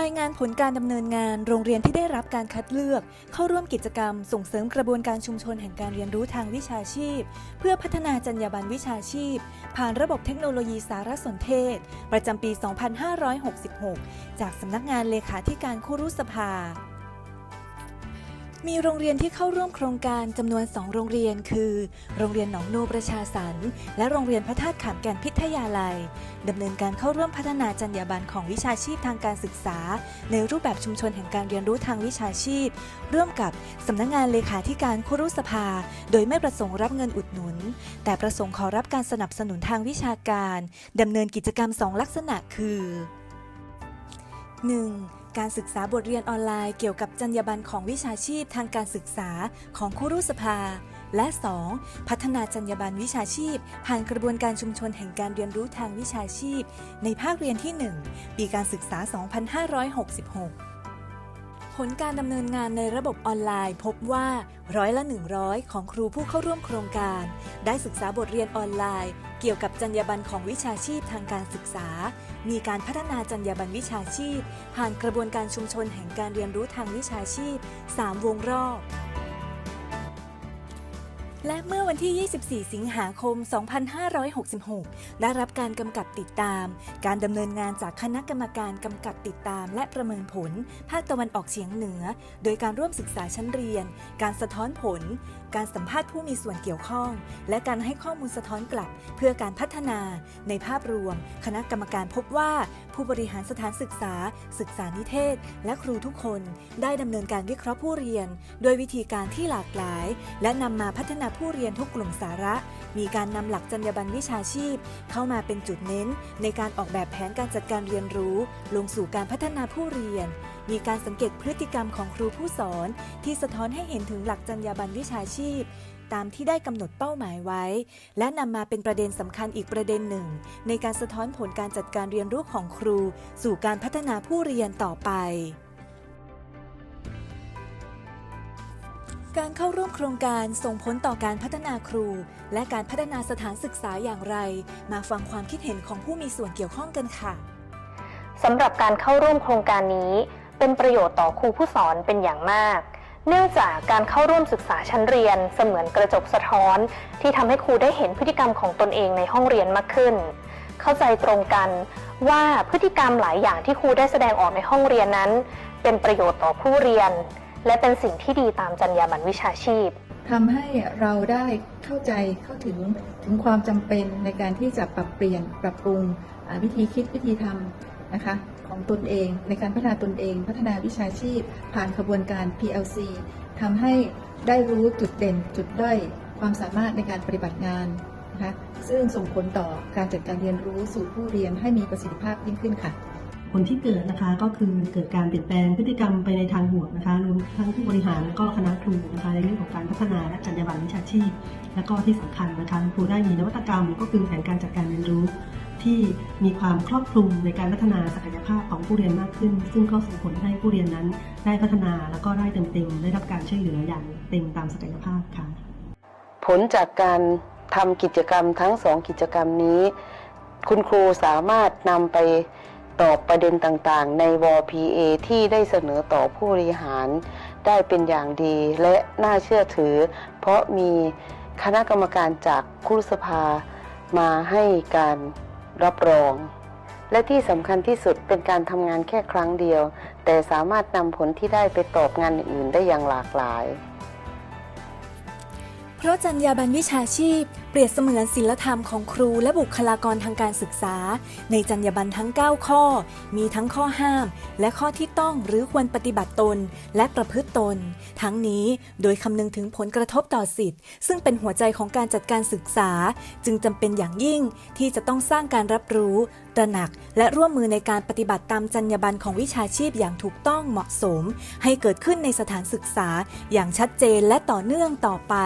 รายงานผลการดำเนินงานโรงเรียนที่ได้รับการคัดเลือก เข้าร่วมกิจกรรม ส่งเสริมกระบวนการชุมชนแห่งการเรียนรู้ทางวิชาชีพ เพื่อพัฒนาจรรยาบรรณวิชาชีพ ผ่านระบบเทคโนโลยีสารสนเทศ ประจำปี 2566 จากสำนักงานเลขาธิการครุสภา มีโรงเรียนที่เข้าร่วมโครงการจำนวน 2 โรงเรียน คือ โรงเรียนหนองโนประชาสรรค์และโรงเรียนพระธาตุขามแก่นพิทยาลัยดำเนินการเข้าร่วมพัฒนาจรรยาบรรณของวิชาชีพทางการศึกษา ในรูปแบบชุมชนแห่งการเรียนรู้ทางวิชาชีพ ร่วมกับสำนักงานเลขาธิการครุสภา โดยไม่ประสงค์รับเงินอุดหนุน แต่ประสงค์ขอรับการสนับสนุนทางวิชาการดำเนินกิจกรรม 2 ลักษณะคือ 1. การศึกษาบทเรียนออนไลน์เกี่ยวกับจรรยาบรรณของวิชาชีพทางการศึกษาของครุสภา และ 2. พัฒนาจรรยาบรรณวิชาชีพ ผ่านกระบวนการชุมชนแห่งการเรียนรู้ทางวิชาชีพ ในภาคเรียนที่ 1 ปีการศึกษา 2566 ผลการดำเนินงานในระบบออนไลน์ พบว่าร้อยละ 100 ของครูผู้เข้าร่วมโครงการ ได้ศึกษาบทเรียนออนไลน์ เกี่ยวกับจรรยาบรรณของวิชาชีพทางการศึกษา มีการพัฒนาจรรยาบรรณวิชาชีพ ผ่านกระบวนการชุมชนแห่งการเรียนรู้ทางวิชาชีพ 3 วงรอบ และเมื่อวันที่ 24 สิงหาคม 2566 ได้รับการกำกับติดตาม การดำเนินงานจากคณะกรรมการกำกับติดตาม และประเมินผล ภาคตะวันออกเฉียงเหนือ โดยการร่วมศึกษาชั้นเรียน การสะท้อนผล การสัมภาษณ์ผู้มีส่วนเกี่ยวข้อง และการให้ข้อมูลสะท้อนกลับ เพื่อการพัฒนา ในภาพรวม คณะกรรมการพบว่า ผู้บริหารสถานศึกษา ศึกษานิเทศ และครูทุกคน ได้ดำเนินการวิเคราะห์ผู้เรียน โดยวิธีการที่หลากหลาย และนำมาพัฒนาผู้เรียนทุกกลุ่มสาระ มีการนำหลักจรรยาบรรณวิชาชีพ เข้ามาเป็นจุดเน้น ในการออกแบบแผนการจัดการเรียนรู้ ลงสู่การพัฒนาผู้เรียนมีการสังเกตพฤติกรรมของครูผู้สอน ที่สะท้อนให้เห็นถึงหลักจรรยาบรรณวิชาชีพ ตามที่ได้กำหนดเป้าหมายไว้ และนำมาเป็นประเด็นสำคัญอีกประเด็นหนึ่ง ในการสะท้อนผลการจัดการเรียนรู้ของครู สู่การพัฒนาผู้เรียนต่อไปการเข้าร่วมโครงการส่งผลต่อการพัฒนาครู และการพัฒนาสถานศึกษาอย่างไร มาฟังความคิดเห็นของผู้มีส่วนเกี่ยวข้องกันค่ะสำหรับการเข้าร่วมโครงการนี้ เป็นประโยชน์ต่อครูผู้สอนเป็นอย่างมาก เนื่องจากการเข้าร่วมศึกษาชั้นเรียนเสมือนกระจกสะท้อน ที่ทำให้ครูได้เห็นพฤติกรรมของตนเองในห้องเรียนมากขึ้น เข้าใจตรงกันว่าพฤติกรรมหลายอย่างที่ครูได้แสดงออกในห้องเรียนนั้น เป็นประโยชน์ต่อผู้เรียน และเป็นสิ่งที่ดีตามจรรยาบรรณวิชาชีพทำให้เราได้เข้าใจเข้าถึงถึงความจำเป็นในการที่จะปรับเปลี่ยนปรับปรุงวิธีคิดวิธีทำนะคะ ของตนเอง ในการพัฒนาตนเอง พัฒนาวิชาชีพ ผ่านขบวนการ PLC ทำให้ได้รู้จุดเด่นจุดด้อยความสามารถในการปฏิบัติงานนะคะซึ่งส่งผลต่อการจัดการเรียนรู้สู่ผู้เรียนให้มีประสิทธิภาพยิ่งขึ้นค่ะ ผลที่เกิดนะคะก็คือเกิดการเปลี่ยนแปลงพฤติกรรมไปในทางบวกนะคะรวมทั้งผู้บริหารและก็คณะครูนะคะในเรื่องของการพัฒนาและจรรยาบรรณวิชาชีพ และก็ที่สำคัญนะคะครูได้มีนวัตกรรมก็คือแผนการจัดการเรียนรู้ ที่มีความครอบคลุมในการพัฒนาศักยภาพของผู้เรียนมากขึ้น ซึ่งก็ส่งผลให้ผู้เรียนนั้น ได้พัฒนาแล้วก็ได้เต็มๆได้รับการช่วยเหลืออย่างเต็มตามศักยภาพค่ะ ผลจากการทำกิจกรรมทั้งสองกิจกรรมนี้ คุณครูสามารถนำไปตอบประเด็นต่างๆ ในว PA ที่ได้เสนอต่อผู้บริหาร ได้เป็นอย่างดีและน่าเชื่อถือ เพราะมีคณะกรรมการจากครุสภามาให้การ รับรอง และที่สำคัญที่สุดเป็นการทำงานแค่ครั้งเดียว แต่สามารถนำผลที่ได้ไปตอบงานอื่นๆได้อย่างหลากหลาย เพราะจรรยาบรรณวิชาชีพ เปรียบเสมือนศิลธรรมของครูและบุคลากรทางการศึกษา ในจรรยาบรรณทั้ง 9 ข้อ มีทั้งข้อห้าม และข้อที่ต้องหรือควรปฏิบัติตน และประพฤติตน ทั้งนี้โดยคำนึงถึงผลกระทบต่อสิทธิ์ ซึ่งเป็นหัวใจของการจัดการศึกษา จึงจำเป็นอย่างยิ่งที่จะต้องสร้างการรับรู้ตระหนักและร่วมมือในการปฏิบัติตามจรรยาบรรณของวิชาชีพอย่างถูกต้องเหมาะสม ให้เกิดขึ้นในสถานศึกษาอย่างชัดเจนและต่อเนื่องต่อไป